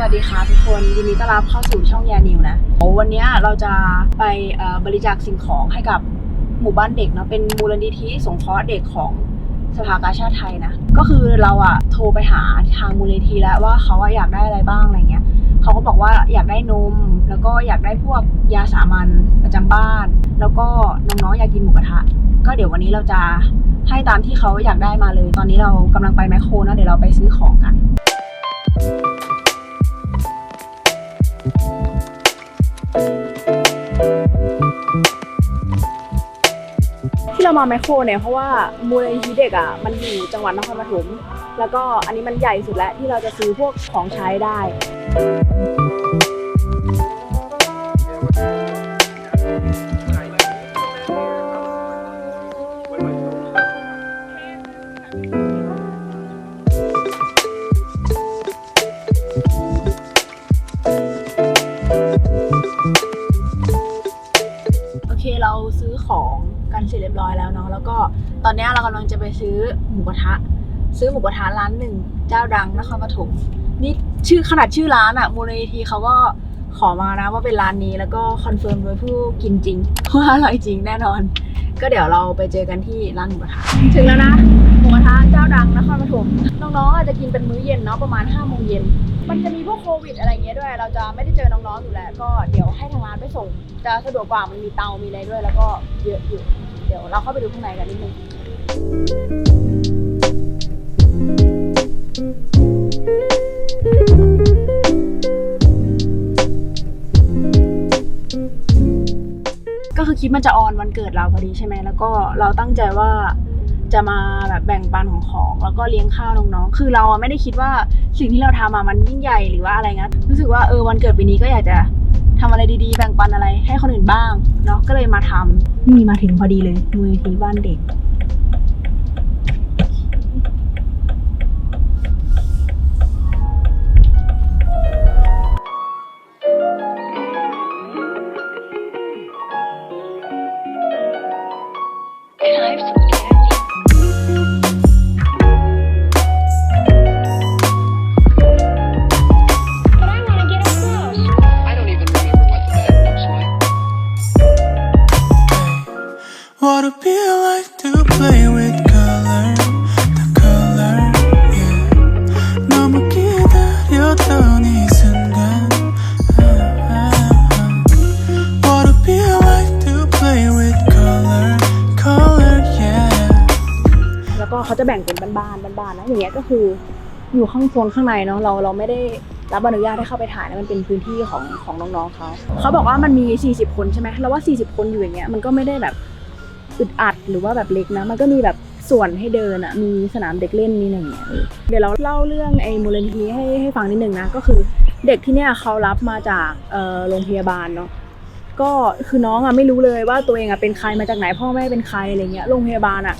สวัสดีค่ะทุกคนยินดีต้อนรับเข้าสู่ช่องยานิวนะวันนี้เราจะไปบริจาคสิ่งของให้กับหมู่บ้านเด็กเนาะเป็นมูลนิธิสงเคราะห์เด็กของสภากาชาติไทยนะ ก็คือเราอะโทรไปหาทางมูลนิธิแล้วว่าเขาอะอยากได้อะไรบ้างอะไรเงี้ยเขาก็บอกว่าอยากได้นม แล้วก็อยากได้พวกยาสามัญประจำบ้าน แล้วก็น้องๆอยากกินหมูกระทะ ก็เดี๋ยววันนี้เราจะให้ตามที่เขาอยากได้มาเลย ตอนนี้เรากำลังไปแมคโครนะเดี๋ยวเราไปซื้อของกัน มาแมคโครเนี่ยเพราะว่ามูลนิธิเด็กอะมันอยู่จังหวัดนครปฐมแล้วก็อันนี้มันใหญ่สุดแล้วที่เราจะซื้อพวกของใช้ได้ กันเสร็จเรียบร้อยแล้วเนาะแล้วก็ตอนนี้เรากำลังจะไปซื้อหมูกระทะ ซื้อหมูกระทะร้านหนึ่งเจ้าดังนครปฐมนี่ชื่อขนาดชื่อร้านอะมูลนิธิเขาก็ขอมานะว่าเป็นร้านนี้แล้วก็คอนเฟิร์มโดยผู้กินจริงว่าอร่อยจริงแน่นอน ก็เดี๋ยวเราไปเจอกันที่ร้านหมูกระทะถึงแล้วนะหมูกระทะ เป็นมื้อเย็นเนาะประมาณ5้าโมงเย็น มันจะมีพวกโควิดอะไรเงี้ยด้วย เราจะไม่ได้เจอน้องๆอยู่แล้วก็เดี๋ยวให้ทางร้านไปส่ง จะสะดวกกว่ามันมีเตา มีอะไรด้วย แล้วก็เยอะอยู่ เดี๋ยวเราเข้าไปดูข้างในกันนิดนึงก็คือคลิปมันจะออนวันเกิดเราพอดีใช่ไหม แล้วก็เราตั้งใจว่า จะมาแบบแบ่งปันของของแล้วก็เลี้ยงข้าวน้องๆ คือเราอะไม่ได้คิดว่าสิ่งที่เราทำอะมันยิ่งใหญ่หรือว่าอะไรเงี้ยรู้สึกว่าเออวันเกิดปีนี้ก็อยากจะทำอะไรดีๆ แบ่งปันอะไรให้คนอื่นบ้างเนาะก็เลยมาทำนี่มาถึงพอดีเลยมูลนิธิบ้านเด็ก Can I have some ก็เขาจะแบ่งเป็นบ้านๆบ้านๆนะอย่างเงี้ยก็คืออยู่ข้างโซนข้างในเนาะเราเราไม่ได้รับอนุญาตให้เข้าไปถ่ายนะมันเป็นพื้นที่ของของน้องๆเขาเขาบอกว่ามันมี 40 คนใช่ไหมเราว่า 40 คนอยู่อย่างเงี้ยมันก็ไม่ได้แบบอึดอัดหรือว่าแบบเล็กนะ มันก็มีแบบส่วนให้เดินอะมีสนามเด็กเล่นมีอะไรอย่างเงี้ยเดี๋ยวเราเล่าเรื่องไอ้มูลนิธิให้ให้ฟังนิดนึงนะก็คือเด็กที่เนี่ยเขารับมาจากโรงพยาบาลเนาะก็คือน้องอะไม่รู้เลยว่าตัวเองอะเป็นใครมาจากไหนพ่อแม่เป็นใครอะไรเงี้ยโรงพยาบาลอะ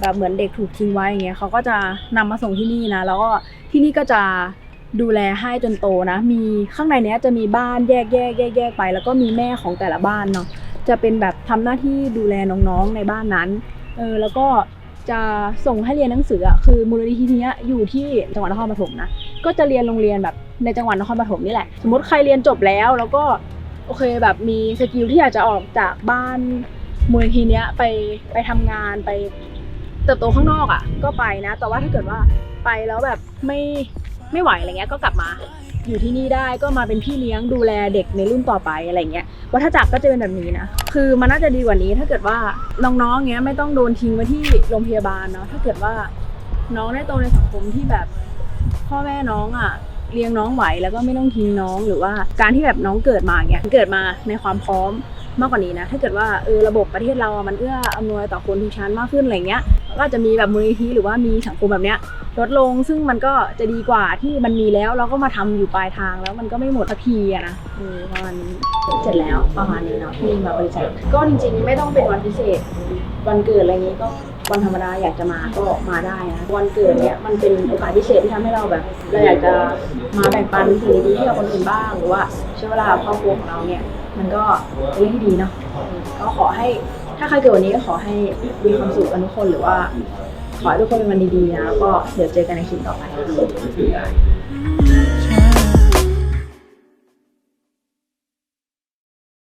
แบบเหมือนเด็กถูกทิ้งไว้อย่างเงี้ยเขาก็จะนำมาส่งที่นี่นะ แล้วก็ที่นี่ก็จะดูแลให้จนโตนะ มีข้างในเนี้ยจะมีบ้านแยกแยกแยกแยกไป แล้วก็มีแม่ของแต่ละบ้านเนาะจะเป็นแบบทำหน้าที่ดูแลน้องๆในบ้านนั้นเออแล้วก็จะส่งให้เรียนหนังสืออะคือมูลนิธิเนี้ยอยู่ที่จังหวัดนครปฐมนะก็จะเรียนโรงเรียนแบบในจังหวัดนครปฐมนี่แหละ สมมติใครเรียนจบแล้วแล้วก็โอเคแบบมีสกิลที่อยากจะออกจากบ้านมูลนิธิเนี้ยไปไปทำงานไป เติบโตข้างนอกอะ ก็ไปนะ แต่ว่าถ้าเกิดว่าไปแล้วแบบไม่ไม่ไหวอะไรเงี้ยก็กลับมาอยู่ที่นี่ได้ก็มาเป็นพี่เลี้ยงดูแลเด็กในรุ่นต่อไปอะไรเงี้ยวัฏจักรก็จะเป็นแบบนี้นะ คือมันน่าจะดีกว่านี้ถ้าเกิดว่าน้องๆเงี้ยไม่ต้องโดนทิ้งไว้ที่โรงพยาบาลเนาะถ้าเกิดว่าน้องได้โตในสังคมที่แบบ พ่อแม่น้องอะเลี้ยงน้องไหวแล้วก็ไม่ต้องทิ้งน้องหรือว่าการที่แบบน้องเกิดมาเงี้ยเกิดมาในความพร้อม มากกว่านี้นะ ถ้าเกิดว่าเออระบบประเทศเรามันเอื้ออำนวยต่อคนทุกชั้นมากขึ้นอะไรเงี้ยก็จะมีแบบมูลนิธิหรือว่ามีสังคมแบบเนี้ยลดลงซึ่งมันก็จะดีกว่าที่มันมีแล้วเราก็มาทำอยู่ปลายทางแล้วมันก็ไม่หมดสักทีอะนะเออประมาณนี้เสร็จแล้วประมาณนี้เนาะที่มาบริจาคก็จริงๆไม่ต้องเป็นวันพิเศษ วันเกิดอะไรอย่างนี้ก็วันธรรมดาอยากจะมาก็มาได้นะวันเกิดเนี่ยมันเป็นโอกาสพิเศษที่ทำให้เราแบบเราอยากจะมาแบ่งปันสิ่งดีๆให้กับคนอื่นบ้างหรือว่าใช้เวลากับครอบครัวของเราเนี่ยมันก็เป็นเรื่องที่ดีเนาะอืมก็ขอให้ถ้าใครเกิดวันนี้ก็ขอให้มีความสุขกันทุกคนหรือว่า ขอให้ทุกคนเป็นวันดีๆนะแล้วก็เดี๋ยวเจอกันในคลิปต่อไป